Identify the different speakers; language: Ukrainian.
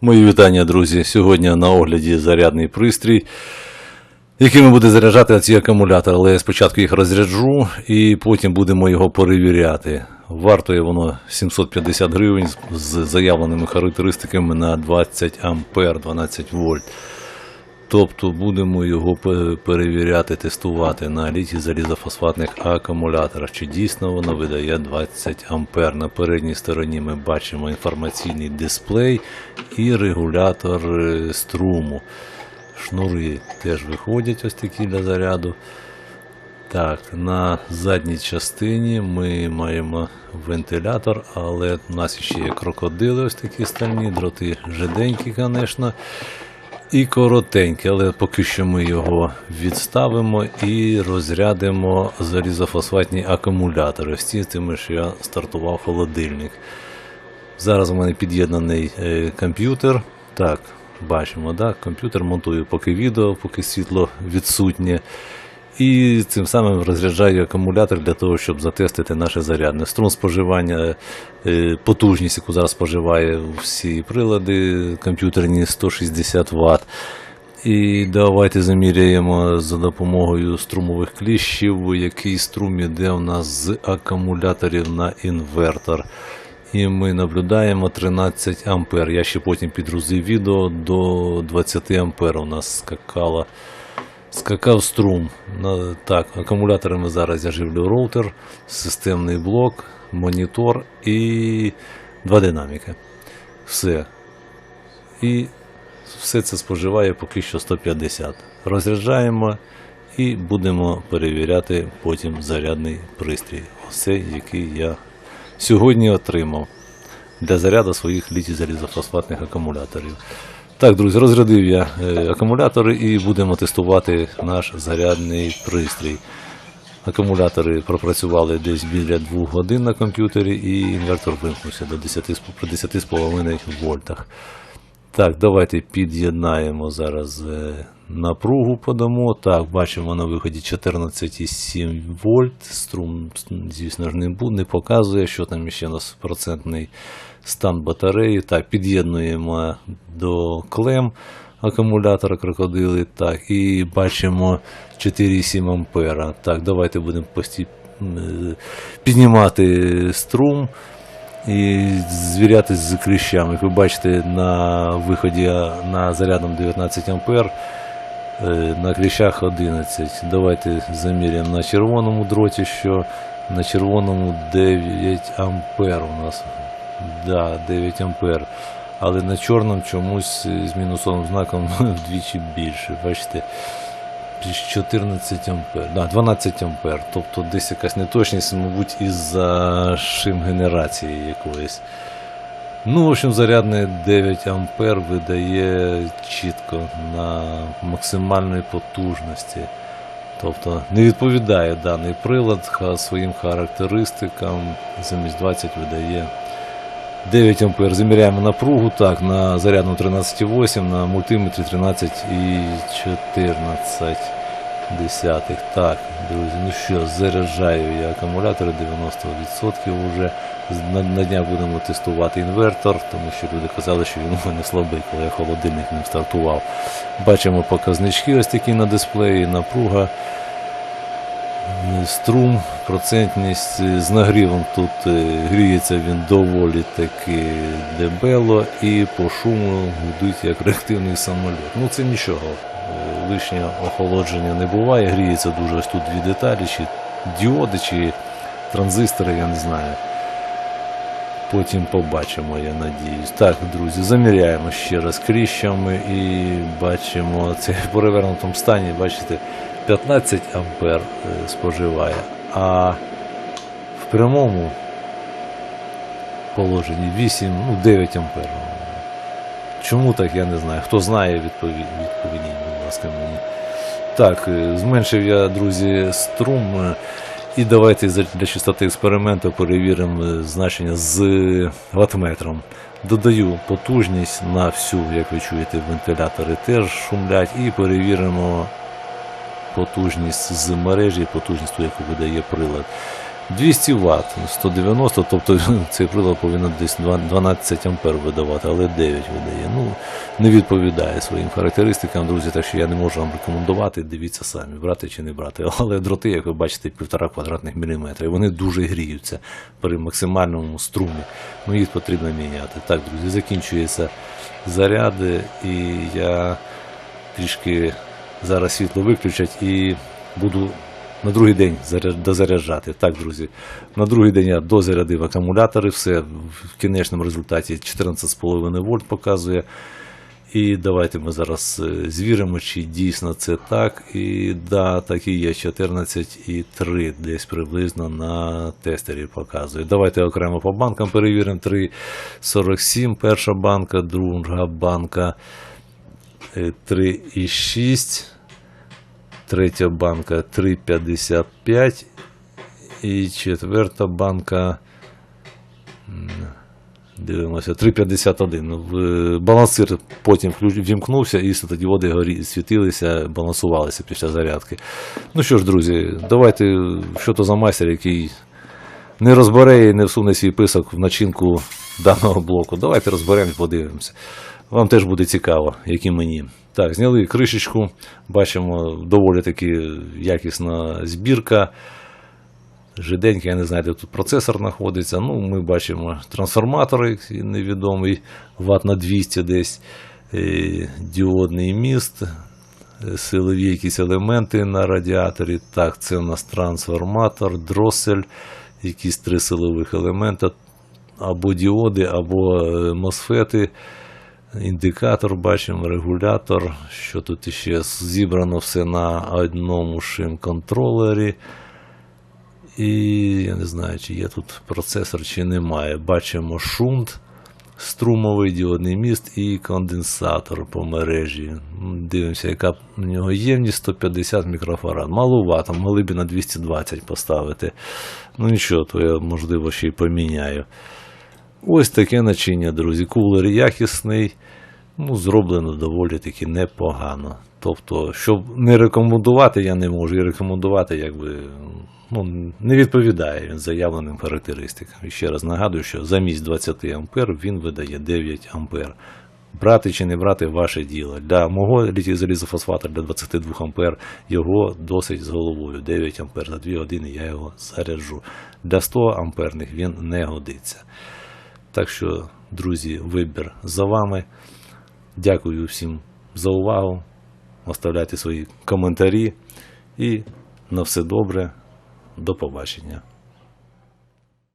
Speaker 1: Мої вітання, друзі. Сьогодні на огляді зарядний пристрій, яким буде заряджати ці акумулятори. Але я спочатку їх розряджу і потім будемо його перевіряти. Вартує воно 750 гривень з- заявленими характеристиками на 20 ампер, 12 вольт. Тобто будемо його перевіряти, тестувати на літій залізофосфатних акумуляторах. Чи дійсно воно видає 20 ампер. На передній стороні ми бачимо інформаційний дисплей і регулятор е, струму. Шнури теж виходять ось такі для заряду. Так, на задній частині ми маємо вентилятор, але у нас ще є крокодили, ось такі стальні, дроти жиденькі, звісно, і коротенький, але поки що ми його відставимо і розрядимо залізофосфатні акумулятори. з тими, що я стартував холодильник. Зараз у мене під'єднаний е, комп'ютер. Так, бачимо, да? комп'ютер монтую поки відео, поки світло відсутнє. І цим самим розряджаю акумулятор для того, щоб затестити наше зарядне. Струм споживання, е, потужність, яку зараз споживає всі прилади комп'ютерні 160 Вт. І давайте заміряємо за допомогою струмових кліщів, який струм іде у нас з акумуляторів на інвертор. І ми наблюдаємо 13 ампер. Я ще потім підгрузив відео до 20 ампер у нас скакало. Скакав струм. Так, акумуляторами зараз я живлю роутер, системний блок, монітор і два динаміки. Все. І все це споживає поки що 150. Розряджаємо і будемо перевіряти потім зарядний пристрій. Оце, який я сьогодні отримав для заряду своїх літій залізофосфатних акумуляторів. Так, друзі, розрядив я е, акумулятори і будемо тестувати наш зарядний пристрій. Акумулятори пропрацювали десь біля 2 годин на комп'ютері і інвертор вимкнувся до 10, з- при 10,5 вольтах. Так, давайте під'єднаємо зараз е, напругу подамо. Так, бачимо на виході 14,7 вольт. Струм, звісно ж, не, не показує, що там ще у нас процентний стан батареї. Так, під'єднуємо до клем акумулятора крокодили. Так, і бачимо 4,7 ампера. Так, давайте будемо пості... е, піднімати струм і звірятись з кліщами. Як ви бачите, на виході на зарядом 19 ампер, е, на кліщах 11. Давайте заміряємо на червоному дроті, що на червоному 9 ампер у нас. Да, 9 ампер. Але на чорному чомусь з мінусовим знаком вдвічі більше. Бачите, 14 ампер, да, 12 ампер. Тобто десь якась неточність, мабуть, із-за шим генерації якоїсь. Ну, в общем, зарядне 9 ампер видає чітко на максимальної потужності. Тобто не відповідає даний прилад своїм характеристикам. Замість 20 видає 9 ампер. Заміряємо напругу. Так, на зарядну 13,8, на мультиметрі 13,14 десятих. Так, друзі, ну що, заряджаю я акумулятори 90% вже. На, на днях будемо тестувати інвертор, тому що люди казали, що він у мене слабий, коли я холодильник ним стартував. Бачимо показнички ось такі на дисплеї, напруга. Е, Струм, процентність е, з нагрівом тут е, гріється він доволі таки дебело і по шуму гудить як реактивний самоліт. Ну це нічого. Лишнього охолодження не буває, гріється дуже тут дві деталі, чи діоди, чи транзистори, я не знаю. Потім побачимо, я надіюсь. Так, друзі, заміряємо ще раз кліщами і бачимо це в перевернутому стані, бачите, 15 ампер е, споживає, а в прямому положенні 8, ну 9 ампер. Чому так, я не знаю. Хто знає, відповідь, відповідіть, будь ласка, мені. Так, е, зменшив я, друзі, струм. е, І давайте для чистоти експерименту перевіримо значення з ватметром. Додаю потужність на всю, як ви чуєте, вентилятори теж шумлять, і перевіримо потужність з мережі, потужність ту, яку видає прилад. 200 Вт, 190, тобто цей прилад повинен десь 12 ампер видавати, але 9 видає. Ну, не відповідає своїм характеристикам, друзі, так що я не можу вам рекомендувати, дивіться самі, брати чи не брати. Але дроти, як ви бачите, півтора квадратних міліметра, вони дуже гріються при максимальному струмі. Ну, їх потрібно міняти. Так, друзі, закінчується заряди, і я трішки зараз світло виключать і буду на другий день дозаряджати. Так, друзі, на другий день я дозарядив акумулятори, все в кінечному результаті 14,5 вольт показує. І давайте ми зараз е, звіримо, чи дійсно це так. І да, так і є 14,3 десь приблизно на тестері показує. Давайте окремо по банкам перевіримо. 3,47 перша банка, друга банка 3,6. Третя банка 3,55 і четверта банка. Дивимося, 3,51. Ну, Балансир потім вімкнувся і світодіоди горі, світилися, балансувалися після зарядки. Ну що ж, друзі, давайте, що то за майстер, який не розбере і не всуне свій писок в начинку даного блоку. Давайте розберемо і подивимося. Вам теж буде цікаво, як і мені. Так, зняли кришечку, бачимо доволі таки якісна збірка. Жиденька, я не знаю, де тут процесор знаходиться. Ну, ми бачимо трансформатор який невідомий, ват на 200 десь, е, діодний міст, силові якісь елементи на радіаторі. Так, це у нас трансформатор, дросель, якісь три силових елемента, або діоди, або е, мосфети. Індикатор бачимо, регулятор. Що тут ще зібрано все на одному шим-контролері. І я не знаю, чи є тут процесор, чи немає. Бачимо шунт, струмовий діодний міст і конденсатор по мережі. Дивимося, яка в нього ємність 150 мікрофарад. Малувато, могли б на 220 поставити. Ну нічого, то я можливо ще й поміняю. Ось таке начиння, друзі. Кулер якісний, ну, зроблено доволі таки непогано. Тобто, щоб не рекомендувати, я не можу і рекомендувати, якби ну, не відповідає він заявленим характеристикам. І ще раз нагадую, що замість 20 ампер він видає 9 ампер. Брати чи не брати ваше діло. Для мого залізофосфата для 22 ампер його досить з головою. 9 ампер за 2 години я його заряджу. Для 100 амперних він не годиться. Так що, друзі, вибір за вами. Дякую всім за увагу. Оставляйте свої коментарі і на все добре. До побачення.